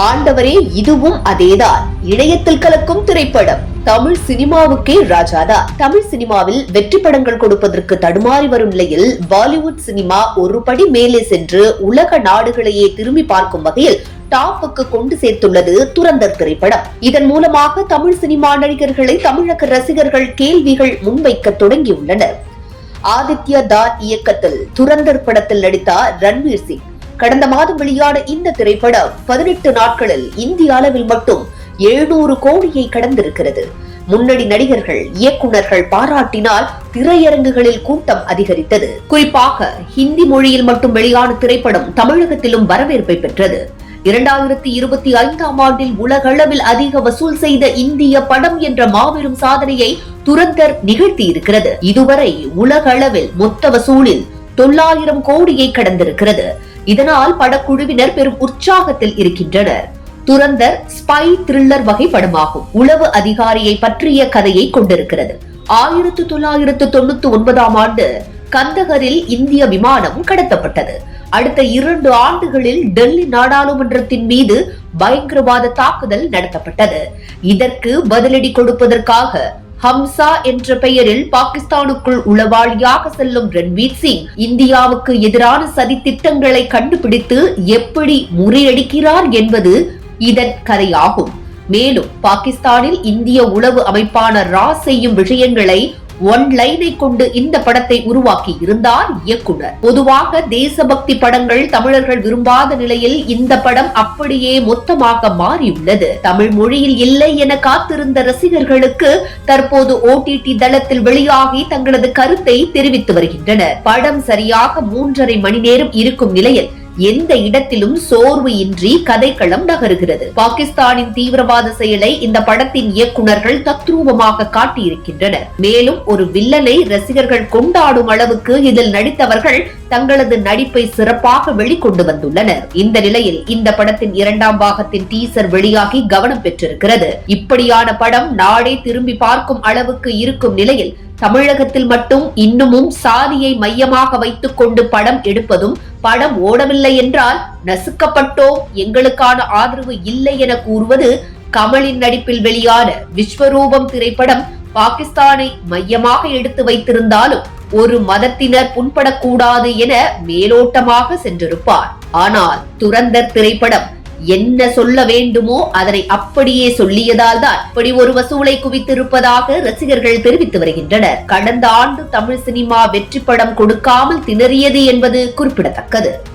ஆண்டவரே இதுவும் அதேதான். இணையத்தில் கலக்கும் திரைப்படம். தமிழ் சினிமாவுக்கே ராஜாதா. தமிழ் சினிமாவில் வெற்றி படங்கள் கொடுப்பதற்கு தடுமாறி வரும் நிலையில் பாலிவுட் சினிமா ஒரு படி மேலே சென்று உலக நாடுகளையே திரும்பி பார்க்கும் வகையில் டாப்புக்கு கொண்டு சேர்த்துள்ளது துரந்தர் திரைப்படம். இதன் மூலமாக தமிழ் சினிமா நடிகர்களை தமிழக ரசிகர்கள் கேள்விகள் முன்வைக்க தொடங்கியுள்ளனர். ஆதித்ய தார் இயக்கத்தில் துரந்தர் படத்தில் நடித்தார் ரன்வீர் சிங். கடந்த மாதம் வெளியான இந்த திரைப்படம் பதினெட்டு நாட்களில் இந்திய அளவில் மட்டும் எழுநூறு கோடியை கடந்திருக்கிறது. முன்னணி நடிகர்கள் இயக்குநர்கள் பாராட்டினால் திரையரங்குகளில் கூட்டம் அதிகரித்தது. குறிப்பாக ஹிந்தி மொழியில் மட்டும் வெளியான திரைப்படம் தமிழகத்திலும் வரவேற்பை பெற்றது. இரண்டாயிரத்தி இருபத்தி ஐந்தாம் ஆண்டில் உலகளவில் அதிக வசூல் செய்த இந்திய படம் என்ற மாபெரும் சாதனையை துரந்தர் நிகழ்த்தி இருக்கிறது இதுவரை உலகளவில் மொத்த வசூலில் தொள்ளாயிரம் கோடியை கடந்திருக்கிறது. இதனால் படக்குழுவினர் பெரும் உற்சாகத்தில் இருக்கின்றனர். துரந்தர் ஸ்பை த்ரில்லர் வகை படமாகும் உளவு அதிகாரியை பற்றிய கதையை கொண்டிருக்கிறது. ஆயிரத்து தொள்ளாயிரத்து தொண்ணூத்தி ஒன்பதாம் ஆண்டு கந்தகரில் இந்திய விமானம் கடத்தப்பட்டது. அடுத்த இரண்டு ஆண்டுகளில் டெல்லி நாடாளுமன்றத்தின் மீது பயங்கரவாத தாக்குதல் நடத்தப்பட்டது. இதற்கு பதிலடி கொடுப்பதற்காக ஹம்சா என்ற பெயரில் பாகிஸ்தானுக்குள் உளவாளியாக செல்லும் ரன்வீர் சிங் இந்தியாவுக்கு எதிரான சதி திட்டங்களை கண்டுபிடித்து எப்படி முறியடிக்கிறார் என்பது இதன் கதையாகும். மேலும் பாகிஸ்தானில் இந்திய உளவு அமைப்பான ரா செய்யும் விஷயங்களை ஒன் லைனை கொண்டு இந்த படத்தை உருவாக்கி இருந்தார் இயக்குனர். பொதுவாக தேசபக்தி படங்கள் தமிழர்கள் விரும்பாத நிலையில் இந்த படம் அப்படியே மொத்தமாக மாறியுள்ளது. தமிழ் மொழியில் இல்லை என காத்திருந்த ரசிகர்களுக்கு தற்போது ஓடிடி தளத்தில் வெளியாகி தங்களது கருத்தை தெரிவித்து வருகின்றனர். படம் சரியாக மூன்றரை மணி நேரம் இருக்கும் நிலையில் எந்த இடத்திலும் சோர்வு இன்றி கதைக்களம் நகருகிறது. பாகிஸ்தானின் தீவிரவாத செயலை இந்த படத்தின் இயக்குனர்கள் தத்ரூபமாக காட்டியிருக்கின்றனர். மேலும் ஒரு வில்லனை ரசிகர்கள் கொண்டாடும் அளவுக்கு இதில் நடித்தவர்கள் தங்களது நடிப்பை சிறப்பாக வெளிக்கொண்டு வந்துள்ளனர். இந்த நிலையில் இந்த படத்தின் இரண்டாம் பாகத்தின் டீசர் வெளியாகி கவனம் பெற்றிருக்கிறது. இப்படியான படம் நாடே திரும்பி பார்க்கும் அளவுக்கு இருக்கும் நிலையில் தமிழகத்தில் மட்டும் இன்னமும் சாதியை மையமாக வைத்துக் கொண்டு படம் எடுப்பதும் படம் ஓடவில்லை என்றால் நசுக்கப்பட்டோம். எங்களுக்கான ஆதரவு இல்லை என கூறுவது கமலின் நடிப்பில் வெளியான விஸ்வரூபம் திரைப்படம் பாகிஸ்தானை மையமாக எடுத்து வைத்திருந்தாலும் ஒரு மதத்தினர் புண்படக்கூடாது என மேலோட்டமாக சென்றிருப்பார். ஆனால் துரந்தர் திரைப்படம் என்ன சொல்ல வேண்டுமோ அதனை அப்படியே சொல்லியதால் தான் இப்படி ஒரு வசூலை குவித்திருப்பதாக ரசிகர்கள் தெரிவித்து வருகின்றனர். கடந்த ஆண்டு தமிழ் சினிமா வெற்றி படம் கொடுக்காமல் திணறியது என்பது குறிப்பிடத்தக்கது.